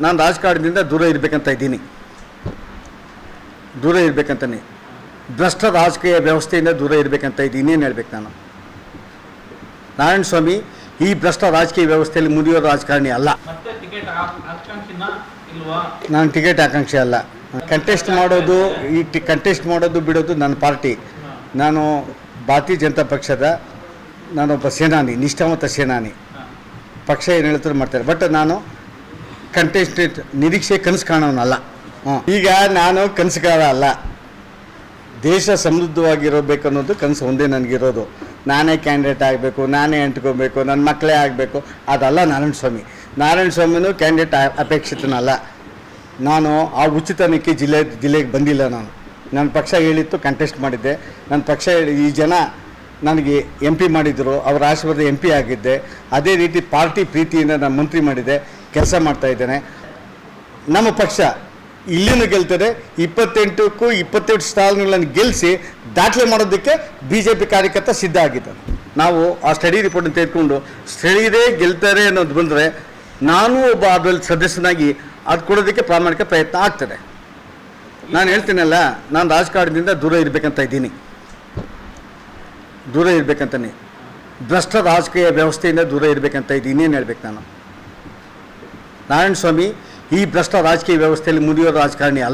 ನಾನು ರಾಜಕಾರಣದಿಂದ ದೂರ ಇರಬೇಕಂತ ಇದ್ದೀನಿ. ದೂರ ಇರಬೇಕಂತಾನೆ. ಭ್ರಷ್ಟ ರಾಜಕೀಯ ವ್ಯವಸ್ಥೆಯಿಂದ ದೂರ ಇರಬೇಕಂತ ಇದ್ದೀನಿ, ಏನು ಹೇಳ್ಬೇಕು ನಾನು? ನಾರಾಯಣ ಸ್ವಾಮಿ ಈ ಭ್ರಷ್ಟ ರಾಜಕೀಯ ವ್ಯವಸ್ಥೆಯಲ್ಲಿ ಮುರಿಯೋ ರಾಜಕಾರಣಿ ಅಲ್ಲ. ನಾನು ಟಿಕೆಟ್ ಆಕಾಂಕ್ಷೆ ಅಲ್ಲ. ಕಂಟೆಸ್ಟ್ ಮಾಡೋದು, ಈ ಟಿ ಕಂಟೆಸ್ಟ್ ಮಾಡೋದು ಬಿಡೋದು ನನ್ನ ಪಾರ್ಟಿ ನಾನು ಭಾರತೀಯ ಜನತಾ ಪಕ್ಷದ, ನಾನೊಬ್ಬ ಸೇನಾನಿ, ನಿಷ್ಠಾವಂತ ಸೇನಾನಿ. ಪಕ್ಷ ಏನು ಹೇಳ್ತಾರೆ ಮಾಡ್ತಾರೆ. ಬಟ್ ನಾನು ಕಂಟೆಸ್ಟೆಂಟ್ ನಿರೀಕ್ಷೆ ಕನಸು ಕಾಣೋನಲ್ಲ. ಈಗ ನಾನು ಕನಸುಗಾರ ಅಲ್ಲ. ದೇಶ ಸಮೃದ್ಧವಾಗಿರಬೇಕು ಅನ್ನೋದು ಕನಸು ಒಂದೇ ನನಗಿರೋದು. ನಾನೇ ಕ್ಯಾಂಡಿಡೇಟ್ ಆಗಬೇಕು, ನಾನೇ ಅಂಟ್ಕೋಬೇಕು ನನ್ನ ಮಕ್ಕಳೇ ಆಗಬೇಕು, ಅದಲ್ಲ ನಾರಾಯಣ ಸ್ವಾಮಿ ನಾರಾಯಣ ಸ್ವಾಮಿನೂ ಕ್ಯಾಂಡಿಡೇಟ್ ಅಪೇಕ್ಷಿತನಲ್ಲ. ನಾನು ಆ ಉಚಿತನಕ್ಕೆ ಜಿಲ್ಲೆ ಜಿಲ್ಲೆಗೆ ಬಂದಿಲ್ಲ ನಾನು. ನನ್ನ ಪಕ್ಷ ಹೇಳಿತ್ತು ಕಂಟೆಸ್ಟ್ ಮಾಡಿದ್ದೆ. ನನ್ನ ಪಕ್ಷ ಹೇಳಿ ಈ ಜನ ನನಗೆ ಎಂ ಪಿ ಮಾಡಿದರು, ಅವರ ಆಶೀರ್ವಾದ ಎಂ ಪಿ ಆಗಿದ್ದೆ. ಅದೇ ರೀತಿ ಪಾರ್ಟಿ ಪ್ರೀತಿಯಿಂದ ನಾನು ಮಂತ್ರಿ ಮಾಡಿದೆ, ಕೆಲಸ ಮಾಡ್ತಾ ಇದ್ದೇನೆ. ನಮ್ಮ ಪಕ್ಷ ಇಲ್ಲಿನೂ ಗೆಲ್ತದೆ, ಇಪ್ಪತ್ತೆಂಟಕ್ಕೂ ಇಪ್ಪತ್ತೆಂಟು ಸ್ಥಾನಗಳನ್ನು ಗೆಲ್ಲಿಸಿ ದಾಖಲೆ ಮಾಡೋದಕ್ಕೆ ಬಿ ಜೆ ಪಿ ಕಾರ್ಯಕರ್ತ ಸಿದ್ಧ ಆಗಿದ್ದಾನೆ ನಾವು ಆ ಸ್ಟಡಿ ರಿಪೋರ್ಟನ್ನು ತೆಗೆದುಕೊಂಡು, ಸ್ಥಳೀಯರೇ ಗೆಲ್ತಾರೆ ಅನ್ನೋದು ಬಂದರೆ ನಾನು ಒಬ್ಬ ಅದರಲ್ಲಿ ಸದಸ್ಯನಾಗಿ ಅದು ಕೊಡೋದಕ್ಕೆ ಪ್ರಾಮಾಣಿಕ ಪ್ರಯತ್ನ ಆಗ್ತದೆ. ನಾನು ಹೇಳ್ತೀನಲ್ಲ, ನಾನು ರಾಜಕಾರಣದಿಂದ ದೂರ ಇರಬೇಕಂತ ಇದ್ದೀನಿ. ದೂರ ಇರಬೇಕಂತಾನೆ. ಭ್ರಷ್ಟ ರಾಜಕೀಯ ವ್ಯವಸ್ಥೆಯಿಂದ ದೂರ ಇರಬೇಕಂತ ಇದ್ದೀನಿ ಇನ್ನೇನು ಹೇಳ್ಬೇಕು ನಾನು? ನಾರಾಯಣ ಸ್ವಾಮಿ, ಈ ಭ್ರಷ್ಟ ರಾಜಕೀಯ ವ್ಯವಸ್ಥೆಯಲ್ಲಿ ಮುರಿಯೋ ರಾಜಕಾರಣಿ ಅಲ್ಲ.